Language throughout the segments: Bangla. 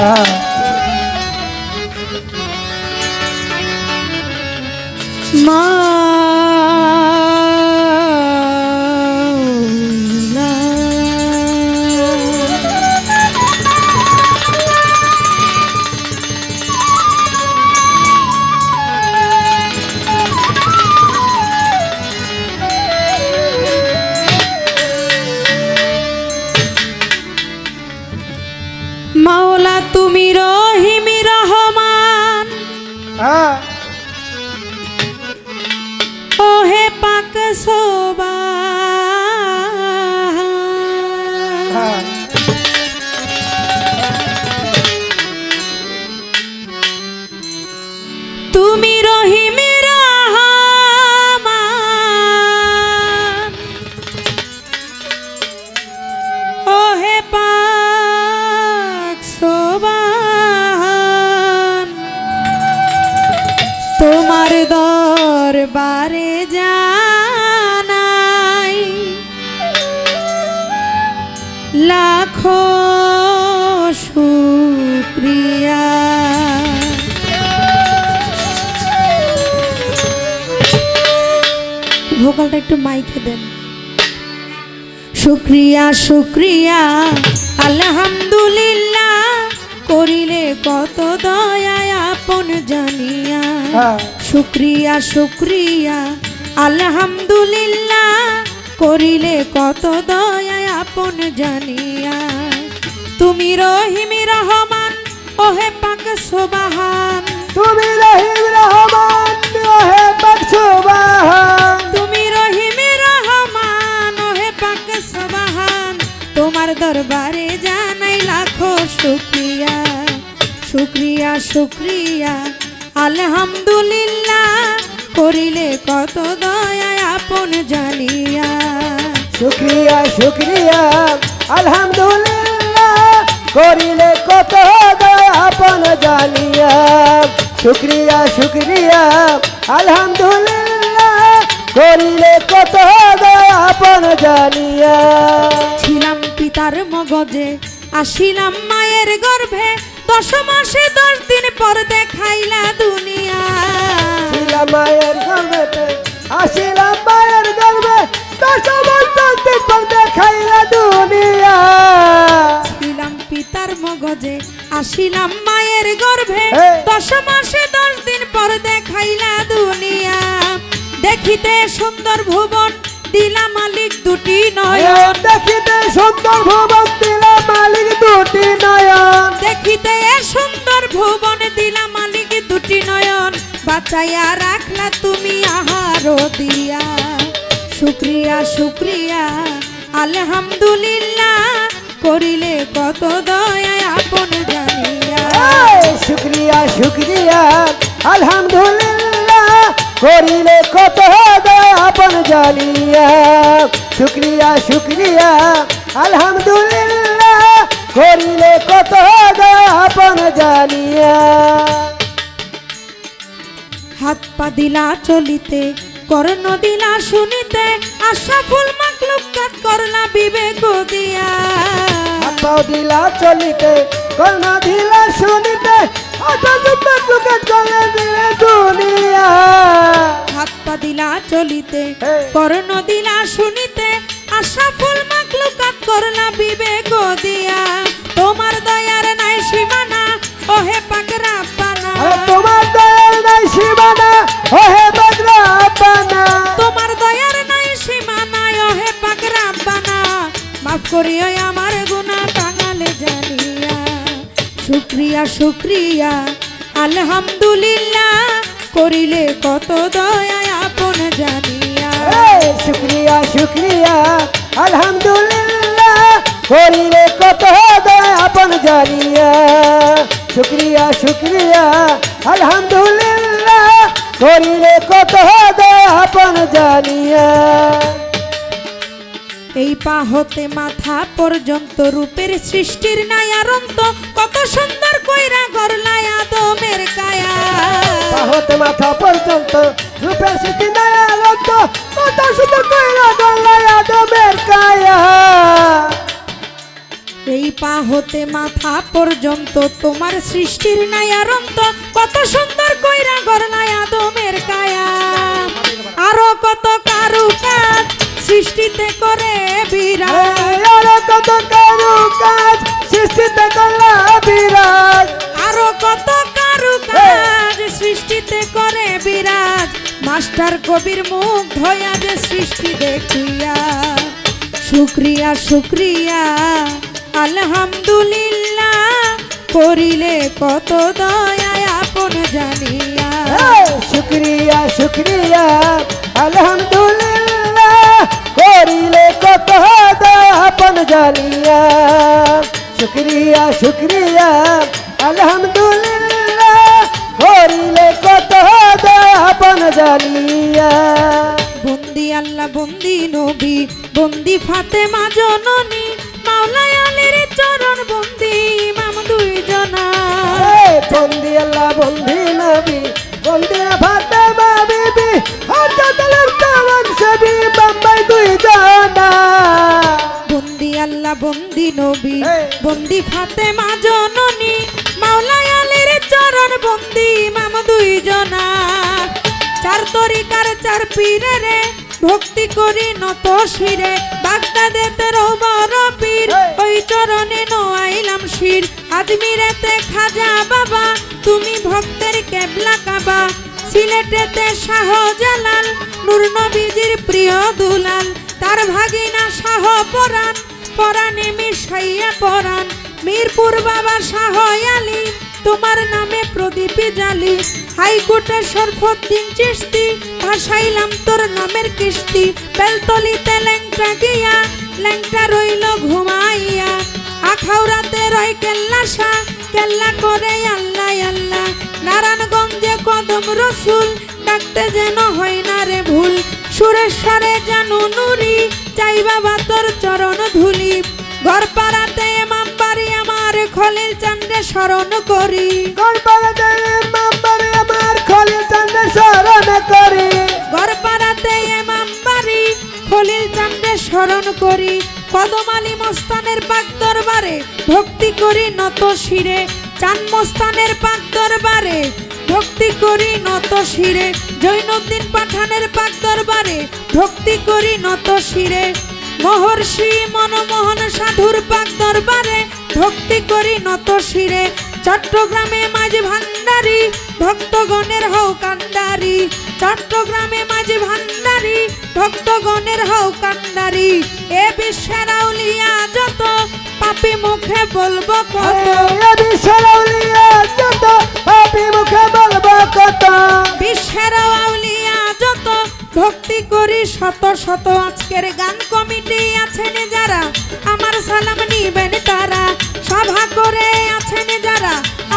হ্যাঁ মাওলা সোবা ভোকালটা একটু মাইকে দেন। শুক্রিয়া শুক্রিয়া আলহামদুলিল্লাহ করিলে কত দয়ায় আপন জানিয়া। হ্যাঁ। শুক্রিয়া শুক্রিয়া আলহামদুলিল্লাহ করিলে কত দয়ায় আপন জানিয়া। তুমি রহিমি রহমান ওহে পাক সোবাহান। তুমি রহিম রহমান হে বৎসবাহান তুমি তোমার দরবারে জানাই লাখো শুক্রিয়া শুক্রিয়া শুক্রিয়া। আলহামদুলিল্লাহ, করিলে কত দয়ায় আপন জানিয়া। শুক্রিয়া শুক্রিয়া, আলহামদুলিল্লাহ, করিলে কত দয়া আপন জানিয়া। শুক্রিয়া শুক্রিয়া, আলহামদুলিল্লাহ, করিলে কত দয়া আপন জানিয়া। পিতার মগজে। আসিলাম মায়ের গর্ভে। দশ মাসে দশ দিন পর দেখাইলা দুনিয়া। মায়ের গর্ভেতে আসিলাম মায়ের গর্ভে। দশ বছর দীপক দেখাইলা দুনিয়া। ছিলাম পিতার মগজে। আসিলাম মায়ের গর্ভে। দশ মাসে দশ দিন পর দেখাইলা দুনিয়া। দেখিতে সুন্দর ভুবন দিলা মালিক দুটি নয়ন। দেখিতে সুন্দর ভবন দিলা মালিক দুটি নয়ন। দেখিতে সুন্দর ভুবন দিলা মালিক দুটি নয়ন। বাঁচাইয়া রাখলা তুমি আহার দিয়া। শুক্রিয়া শুক্রিয়া আলহামদুলিল্লাহ করিলে কত দয়া আপন জানিয়া। শুক্রিয়া শুক্রিয়া আলহামদুলিল্লাহ। করিলে কত আপন জানিয়া। শুক্রিয়া শুক্রিয়া আলহামদুলিল্লাহ করিলে কত আপন জানিয়া। হাত পা দিলা চলিতে কর্ণ দিলা শুনিতে আশা ফুল মাকলুক কাত করলা বিবেক দিয়া। হাতাও দিলা চলিতে কর্ণা দিলা শুনিতে অত চোখে চলে দিলে দুনিয়া হাত পা দিলা চলিতে কর্ণ দিলা শুনিতে আশা ফুল মাকলুকাত করলা বিবেক দিয়া। তোমার দয়ার নাই সীমানা ওহে পাকরা পানা। তোমার দয়াল নাই সীমানা ও হে বদরা পানা। তোমার দয়ার নাই সীমানা ওহে পাকরা পানা। মাফ করিও আমার গুনাহ টাঙালে জানিয়া। শুক্রিয়া শুক্রিয়া আলহামদুলিল্লাহ করিলে কত দয়া। জানিয়া। শুক্রিয়া শুক্রিয়া। আলহামদুলিল্লাহ করিলে কত দয়া আপন জানিয়া। শুক্রিয়া শুক্রিয়া। আলহামদুলিল্লাহ করিলে কত দয়া আপন জানিয়া। এই পা হতে মাথা পর্যন্ত রূপের সৃষ্টির নায়ারন্ত কত সুন্দর কইরা গরলায় আদমের কায়া পাহত মাথা পর্যন্ত। রূপের স্মৃতি কত সুন্দর কইরা গল্লায় আদমের কায়া। এই পা হতে মাথা পর্যন্ত তোমার সৃষ্টির নাই অন্ত কত সুন্দর কইরা গড়লাই আদমের কায়া। আরও কত কারু কাজ সৃষ্টিতে করে বিরাট। আরও কত কারু কাজ সৃষ্টিতে করলা সৃষ্টিতে করে বিরাজ, মাস্টার কবির মুখ ধয়া যে সৃষ্টি দেখিয়া। শুক্রিয়া শুক্রিয়া, আলহামদুলিল্লাহ, করিলে কত দয়া আপন জানিয়া। শুক্রিয়া শুক্রিয়া, আলহামদুলিল্লাহ, করিলে কত দয়া আপন জানিয়া। শুক্রিয়া শুক্রিয়া, আলহামদুলিল্লাহ, করিলে আপন জানিয়া বন্দি আল্লাহ বন্দি নবী বন্দি ফাতেমা জননী মাওলাই আলীর চরণ বন্দি ইমাম দুইজনা এই বন্দি আল্লাহ বন্দি নবী বন্দি ফাতেমা বিবি হযরতুল তাওয়ান সবি বাম্বাই দুই জানা বন্দি আল্লাহ বন্দি নবী। বন্দি ফাতেমা পীরে রে ভক্তি করি নত শিরে। বাগদাদেতে রৌবর পীর ওই চরণে নোয়াইলাম শির। আজমিরেতে খাজা বাবা তুমি ভক্তের কেবলা কাবা। সিলেটেতে শাহজালাল নূর নবীজির প্রিয় দুলাল। তার ভাগিনা শাহ পরাণ পরাণে মিশাইয়া পরাণ। মিরপুর বাবা শাহ আলী তোমার নামে প্রদীপ জালি। হাইকোর্টে সরফদ্দিন চিস্তি ভাসাইলাম তোর নামের কিস্তি। বেলতলিতে ল্যাংটা গিয়া, ল্যাংটা রইল ঘুমাইয়া। আখাউরাতে রয় কেল্লা শাহ, কেল্লা করে আল্লাহ আল্লাহ। নারায়ণগঞ্জে কদম রসুল, ডাকতে যেন হয় না রে ভুল। সুরেশ্বরে জানু নুরি, চাই বাবা তোর চরণ ধুলি। গড়পাড়াতে এমাম বাড়ি, আমার খলিল চান্দে স্মরণ করি। গড়পাড়াতে মাম্বারে আমার খলিল চন্দ্র শরণ করি। গড়পাড়াতে এমাম বাড়ি, খলিল চান্দে স্মরণ করি। কদমালি মস্তানের পাক দরবারে ভক্তি করি নত শিরে। চান মস্তানের পাক দরবারে ভক্তি করি নত শিরে। জৈনুদ্দিন পাঠানের পাক দরবারে ভক্তি করি নত শিরে। মহর্ষি মনমোহন সাধুর পাক দরবারে ভক্তি করি নত শিরে। চট্টগ্রামে মাঝ ভান্ডারি ভক্তগণের হও কান্ডারি চট্টগ্রামে মাঝ ভান্ডারি ভক্তগণের হও কান্ডারি এ বিশ্বের আউলিয়া যত পাপি মুখে বলব কত। বিশ্বরৌলিয়া যত পাপি মুখে বলব কত। বিশ্বের আউলিয়া যত ভক্তি করি শত শত। আজকের গান কমিটি আছেন যারা আমার সালাম নিবেন তারা। সভা করে আছেন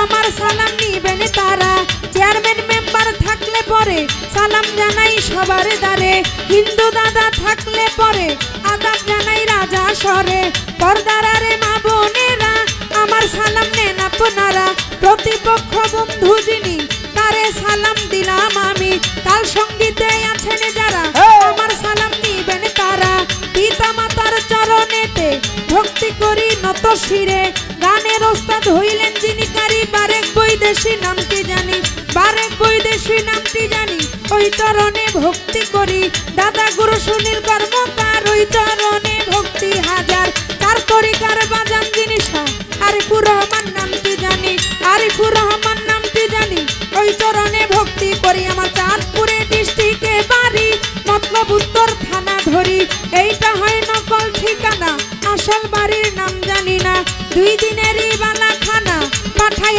আমার সালাম নিবেন তারা। চেয়ারম্যান মেম্বার থাকলে পরে সালাম জানাই সবার দ্বারে। হিন্দু দাদা থাকলে পরে আদাব জানাই রাজা সরে পর্দারারে মা বোনেরা আমার সালাম নেন আপনারা। প্রতিপক্ষ বন্ধু যিনি তারে সালাম দিলাম আমি। তাল সঙ্গীতে আছেন যারা হ্যাঁ। আমার সালাম নিবেন তারা। পিতা মাতার চরণেতে ভক্তি করি নত শিরে। গানের ওস্তাদ হইলেন যিনি বারেক বৈদেশি নামটি জানি? বারেক বৈদেশি নামটি জানি? ওই চরণে ভক্তি করি। দাদা গুরু সুনীল কর্মকার ওই চরণে ভক্তি হাজার। তার তরিকার বাজান জিনিসটা আরিফুর রহমান নামটি জানি? আরিফুর রহমান নামটি জানি? ওই চরণে ভক্তি করি। আমার চাঁদপুরে ডিস্ট্রিক্টে বাড়ি, মতলব উত্তর থানা ধরি। এইটা হয় নকল ঠিকানা, আসল বাড়ির নাম জানি না। দুই দিনেরই বালা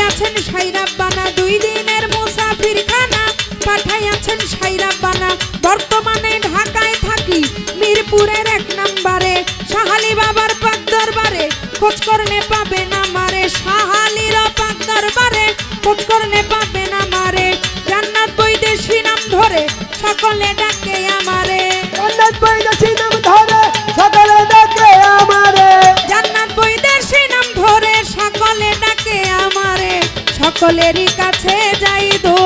পাঠাইয়াছেন সাইরাব্বানা। দুই দিনের মুসাফির খানা পাঠাইয়াছেন সাইরাব্বানা। বর্তমানে ঢাকায় থাকি, মিরপুরের এক নাম্বারে। সাহালি বাবার পাক দরবারে খোঁজ করলে পাবে না মারে। সাহালির পাক দরবারে খোঁজ করলে পাবে না মারে। জান্নাত বৈদেশি নাম ধরে সকলে ডাকে আমারে। অন্নাথ বৈদেশি সকলেরই কাছে যাই দো